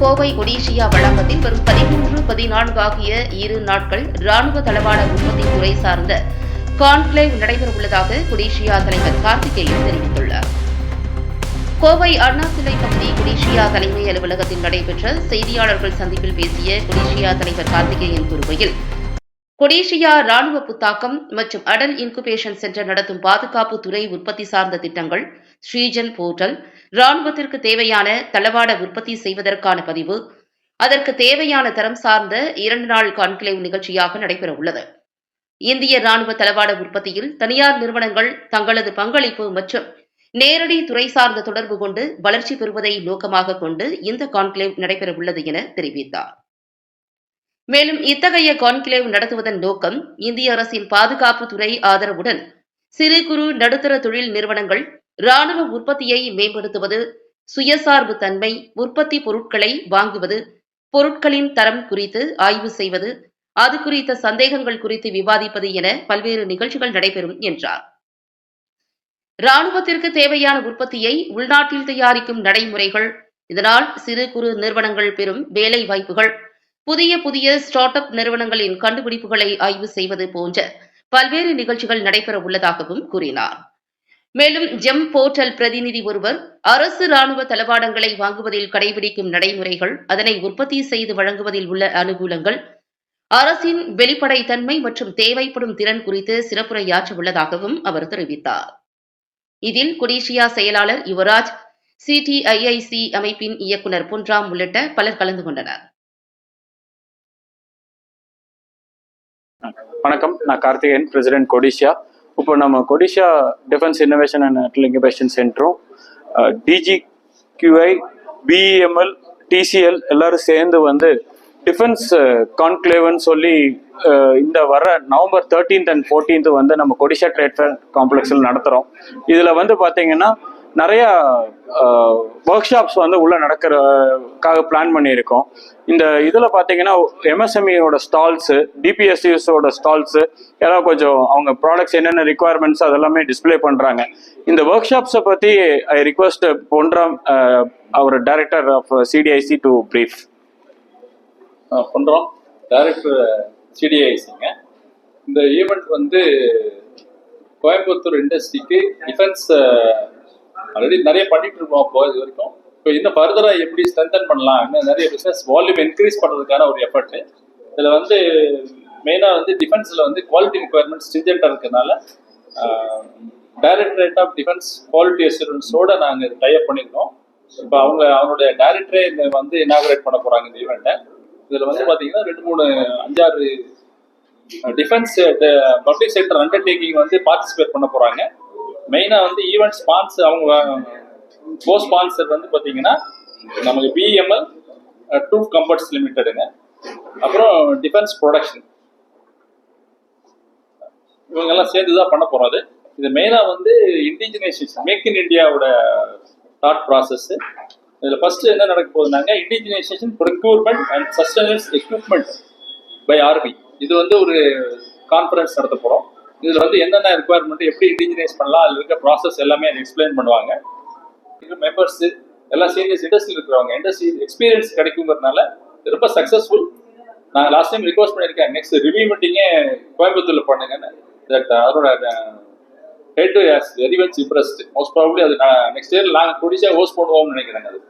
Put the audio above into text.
கோவை ஒடிஷியா வளாகத்தில் வரும் பதிமூன்று பதினான்கு ஆகிய இரு நாட்கள் ராணுவ தளவாட உற்பத்தி துறை சார்ந்த கான்க்ளேவ் நடைபெறவுள்ளதாக கொடிஷியா தலைவர் கார்த்திகேயன் தெரிவித்துள்ளார். கோவை அண்ணா சிலை பகுதி கொடிஷியா தலைமை அலுவலகத்தில் நடைபெற்ற செய்தியாளர்கள் சந்திப்பில் பேசிய கொடிஷியா தலைவர் கார்த்திகேயன் கூறுகையில் கொடிஷியா ராணுவ புத்தாக்கம் மற்றும் அடல் இன்குபேஷன் சென்டர் நடத்தும் பாதுகாப்பு துறை உற்பத்தி சார்ந்த திட்டங்கள் ஸ்ரீஜன் போர்ட்டல் ராணுவத்திற்கு தேவையான தளவாட உற்பத்தி செய்வதற்கான பதிவு அதற்கு தேவையான தரம் சார்ந்த இரண்டு நாள் கான்கிளேவ் நிகழ்ச்சியாக நடைபெறவுள்ளது. இந்திய ராணுவ தளவாட உற்பத்தியில் தனியார் நிறுவனங்கள் தங்களது பங்களிப்பு மற்றும் நேரடி துறை சார்ந்த தொடர்பு கொண்டு வளர்ச்சி பெறுவதை நோக்கமாக கொண்டு இந்த கான்கிளேவ் நடைபெறவுள்ளது என தெரிவித்தார். மேலும் இத்தகைய கான்கிளேவ் நடத்துவதன் நோக்கம் இந்திய அரசின் பாதுகாப்பு துறை ஆதரவுடன் சிறு குறு நடுத்தர தொழில் நிறுவனங்கள் ராணுவ உற்பத்தியை மேம்படுத்துவது சுயசார்பு தன்மை உற்பத்தி பொருட்களை வாங்குவது பொருட்களின் தரம் குறித்து ஆய்வு செய்வது அது குறித்த சந்தேகங்கள் குறித்து விவாதிப்பது என பல்வேறு நிகழ்ச்சிகள் நடைபெறும் என்றார். ராணுவத்திற்கு தேவையான உற்பத்தியை உள்நாட்டில் தயாரிக்கும் நடைமுறைகள் இதனால் சிறு குறு நிறுவனங்கள் பெறும் வேலை வாய்ப்புகள் புதிய புதிய ஸ்டார்ட் அப் நிறுவனங்களின் கண்டுபிடிப்புகளை ஆய்வு செய்வது போன்ற பல்வேறு நிகழ்ச்சிகள் நடைபெற உள்ளதாகவும் கூறினார். மேலும் ஜெம் போர்ட்டல் பிரதிநிதி ஒருவர் அரசு ராணுவ தளவாடங்களை வாங்குவதில் கடைபிடிக்கும் நடைமுறைகள் அதனை உற்பத்தி செய்து வழங்குவதில் உள்ள அனுகூலங்கள் அரசின் வெளிப்படைத்தன்மை மற்றும் தேவைப்படும் திறன் குறித்து சிறப்புரையாற்ற உள்ளதாகவும் அவர் தெரிவித்தார். இதில் குடிஷியா செயலாளர் யுவராஜ் சிடிஐஐசி அமைப்பின் இயக்குநர் பொன்ராம் உள்ளிட்ட பலர் கலந்து கொண்டனர். வணக்கம். நான் கார்த்திகேயன் பிரசிடென்ட் கொடிஷியா இப்போ நம்ம Codissia defence innovation and Atal incubation சென்டரும் DGQI BEML TCL எல்லாரும் சேர்ந்து வந்து டிஃபென்ஸ் கான்க்ளேவ்னு சொல்லி இந்த வர நவம்பர் தேர்ட்டீன்த் அண்ட் ஃபோர்டீன்த் வந்து நம்ம கொடிஷா ட்ரேட் ஃபேர் காம்ப்ளெக்ஸில் நடத்துகிறோம் இதில் வந்து பார்த்தீங்கன்னா நிறையா ஒர்க் ஷாப்ஸ் வந்து உள்ள நடக்கிறதுக்காக பிளான் பண்ணியிருக்கோம். இந்த இதில் பார்த்தீங்கன்னா எம்எஸ்எம்இயோட ஸ்டால்ஸு டிபிஎஸ்சிஎஸோட ஸ்டால்ஸு எல்லாம் கொஞ்சம் அவங்க ப்ராடக்ட்ஸ் என்னென்ன ரிக்குவயர்மெண்ட்ஸ் அதெல்லாமே டிஸ்ப்ளே பண்ணுறாங்க இந்த ஒர்க் ஷாப்ஸை பற்றி I request Ponram our director of CDIC to brief பண்ணுறோம் டைரக்டர் சிடிஐசிங்க இந்த ஈவெண்ட் வந்து கோயம்புத்தூர் இண்டஸ்ட்ரிக்கு டிஃபென்ஸ் ஆல்ரெடி நிறைய பண்ணிட்டு இருக்கோம் அப்போ இது வரைக்கும். இப்போ இன்னும் ஃபர்தராக எப்படி ஸ்ட்ரென்தன் பண்ணலாம் இன்னும் நிறைய பிஸ்னஸ் வால்யூம் இன்க்ரீஸ் பண்ணுறதுக்கான ஒரு எஃபர்ட் இதில் வந்து மெயினாக வந்து டிஃபென்ஸில் வந்து குவாலிட்டி ரிக்குவயர்மெண்ட் ஸ்ட்ரிஞ்செண்ட்டாக இருக்கிறதுனால டைரக்டரேட் ஆஃப் டிஃபென்ஸ் குவாலிட்டி அசூரன்ஸோட நாங்கள் டைப் பண்ணியிருக்கோம் இப்போ அவங்க அவனுடைய டைரக்டரே இந்த வந்து இனாகரேட் பண்ண போகிறாங்க இந்த ஈவெண்ட்டை இதில் வந்து பார்த்தீங்கன்னா ரெண்டு மூணு அஞ்சாறு டிஃபென்ஸ் பப்ளிக் செக்டர் அண்டர்டேக்கிங் வந்து பார்ட்டிசிபேட் பண்ண போகிறாங்க மெயினாக வந்து ஈவெண்ட் ஸ்பான்சர் அவங்க கோ ஸ்பான்சர் வந்து பார்த்தீங்கன்னா நமக்கு பிஎம்எல் ட்ரூப் கம்பர்ட்ஸ் லிமிட்டடுங்க அப்புறம் டிஃபென்ஸ் ப்ரொடக்ஷன் இவங்கெல்லாம் சேர்ந்து தான் பண்ண போகிறோம் அது இது மெயினாக வந்து இண்டிஜினைசேஷன் மேக் இன் இந்தியாவோட தாட் ப்ராசஸ் இதில் ஃபர்ஸ்ட் என்ன நடக்க போகுதுனாங்க indigenisation procurement and sustenance equipment by army இது வந்து ஒரு கான்ஃபரன்ஸ் நடத்த போகிறோம் இதில் வந்து என்னென்ன ரெக்குவயர்மெண்ட் எப்படி இண்டிஜினைஸ் பண்ணலாம் அதில் இருக்க ப்ராசஸ் எல்லாமே எக்ஸ்பிளைன் பண்ணுவாங்க. மெம்பர்ஸ் எல்லாம் சீனியர்ஸ் இண்டஸ்ட்ரியில் இருக்கிறவங்க இண்டஸ்ட்ரி எக்ஸ்பீரியன்ஸ் கிடைக்குங்கிறதுனால ரொம்ப சக்ஸஸ்ஃபுல் uh, uh, நான் லாஸ்ட் டைம் ரிக்வஸ்ட் பண்ணியிருக்கேன். நெக்ஸ்ட் ரிவ்யூ மீட்டிங்கே கோயம்புத்தூரில் பண்ணுங்கன்னு. தட் அதோட head has very much impressed most probably அது நெக்ஸ்ட் இயர் நாங்கள் குடிச்சா ஹோஸ்ட் பண்ணுவோம்னு நினைக்கிறேங்க அது.